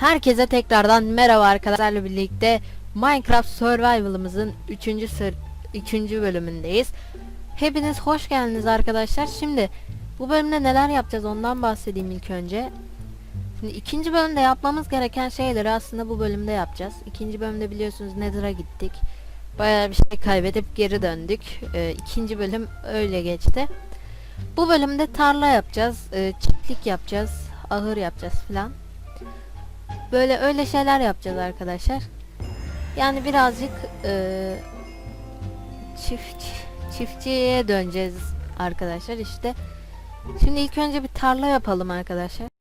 Herkese tekrardan merhaba arkadaşlarla birlikte Minecraft Survival'ımızın 3. sır 3. bölümündeyiz. Hepiniz hoş geldiniz arkadaşlar. Şimdi bu bölümde neler yapacağız ondan bahsedeyim ilk önce. Şimdi ikinci bölümde yapmamız gereken şeyleri aslında bu bölümde yapacağız. İkinci bölümde biliyorsunuz Nether'a gittik. Bayağı bir şey kaybedip geri döndük. Ee, bölüm öyle geçti. Bu bölümde tarla yapacağız, e, çiftlik yapacağız, ahır yapacağız filan. Böyle öyle şeyler yapacağız arkadaşlar. Yani birazcık e, çift çiftçiye döneceğiz arkadaşlar işte. Şimdi ilk önce bir tarla yapalım arkadaşlar.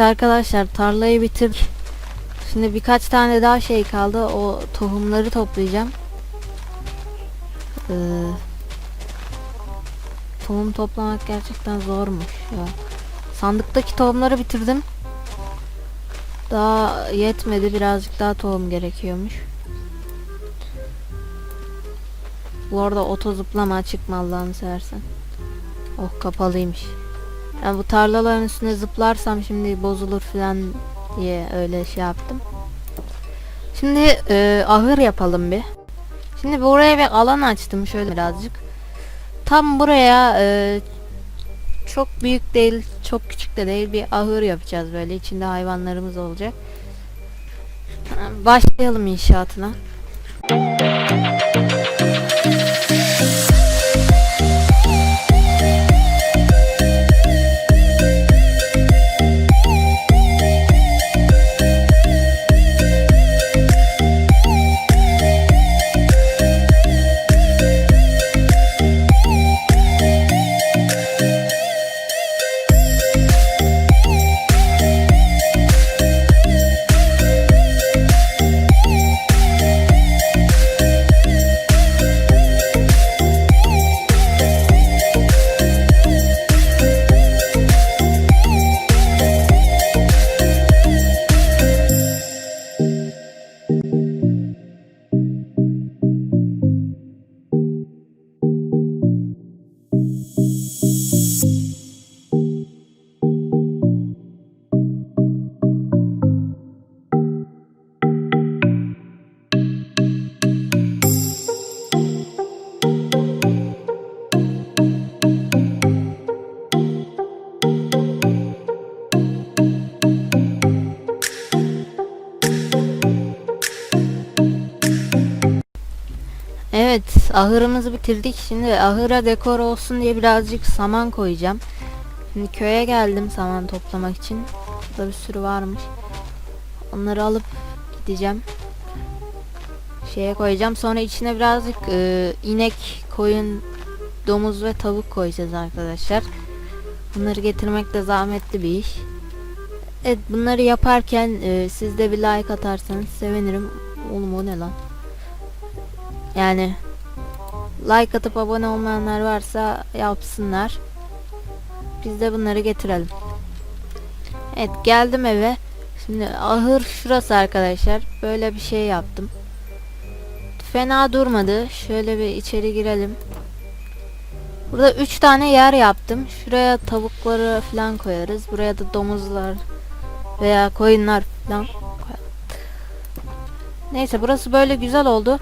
Arkadaşlar tarlayı bitirdik. Şimdi birkaç tane daha şey kaldı. O tohumları toplayacağım. Ee, tohum toplamak gerçekten zormuş ya. Sandıktaki tohumları bitirdim. Daha yetmedi. Birazcık daha tohum gerekiyormuş. Bu arada oto zıplama çıkma Allah'ını seversen. Oh kapalıymış. Yani bu tarlaların üstüne zıplarsam şimdi bozulur falan diye öyle şey yaptım. Şimdi e, ahır yapalım bir. Şimdi buraya bir alan açtım şöyle birazcık. Tam buraya e, çok büyük değil, çok küçük de değil bir ahır yapacağız böyle. İçinde hayvanlarımız olacak. Başlayalım inşaatına. Evet, ahırımızı bitirdik. Şimdi ahıra dekor olsun diye birazcık saman koyacağım. Şimdi köye geldim saman toplamak için. Burada bir sürü varmış. Onları alıp gideceğim. Şeye koyacağım. Sonra içine birazcık e, inek, koyun, domuz ve tavuk koyacağız arkadaşlar. Bunları getirmek de zahmetli bir iş. Evet bunları yaparken e, siz bir like atarsanız sevinirim. Oğlum o ne lan? Yani like atıp abone olmayanlar varsa yapsınlar. Biz de bunları getirelim. Evet geldim eve. Şimdi ahır şurası arkadaşlar. Böyle bir şey yaptım. Fena durmadı. Şöyle bir içeri girelim. Burada 3 tane yer yaptım. Şuraya tavukları falan koyarız. Buraya da domuzlar veya koyunlar falan. Neyse burası böyle güzel oldu.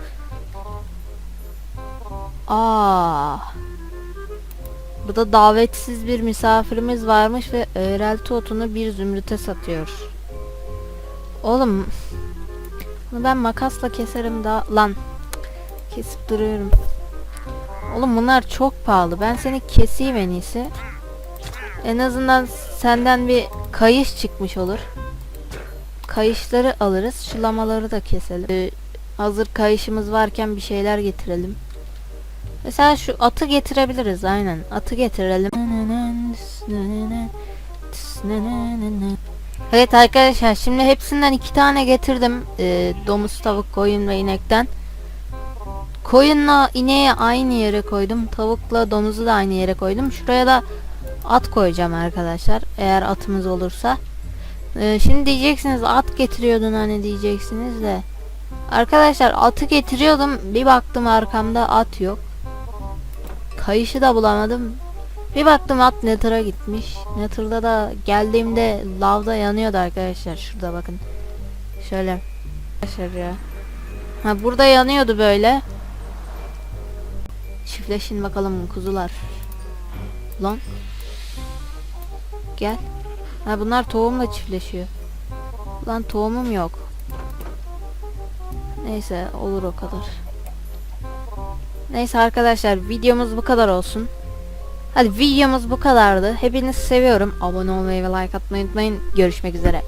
Aa. Burada davetsiz bir misafirimiz varmış ve öğrelti otunu bir zümrüte satıyor. Oğlum bunu ben makasla keserim daha lan kesip duruyorum. Oğlum bunlar çok pahalı. Ben seni keseyim en iyisi. En azından senden bir kayış çıkmış olur. Kayışları alırız. Şu lamaları da keselim. Ee, hazır kayışımız varken bir şeyler getirelim. Mesela şu atı getirebiliriz aynen. Atı getirelim. Evet arkadaşlar şimdi hepsinden iki tane getirdim. Ee, domuz, tavuk, koyun ve inekten. Koyunla ineği aynı yere koydum. Tavukla domuzu da aynı yere koydum. Şuraya da at koyacağım arkadaşlar. Eğer atımız olursa. Ee, şimdi diyeceksiniz at getiriyordun hani diyeceksiniz de. Arkadaşlar atı getiriyordum. Bir baktım arkamda at yok. Kayışı da bulamadım. Bir baktım at Nether'a gitmiş. Nether'da da geldiğimde lavda yanıyordu arkadaşlar. Şurada bakın. Şöyle. Arkadaşlar ya. Ha burada yanıyordu böyle. Çiftleşin bakalım kuzular. Lan. Gel. Ha bunlar tohumla çiftleşiyor. Lan tohumum yok. Neyse olur o kadar. Neyse arkadaşlar videomuz bu kadar olsun. Hadi videomuz bu kadardı. Hepinizi seviyorum. Abone olmayı ve like atmayı unutmayın. Görüşmek üzere.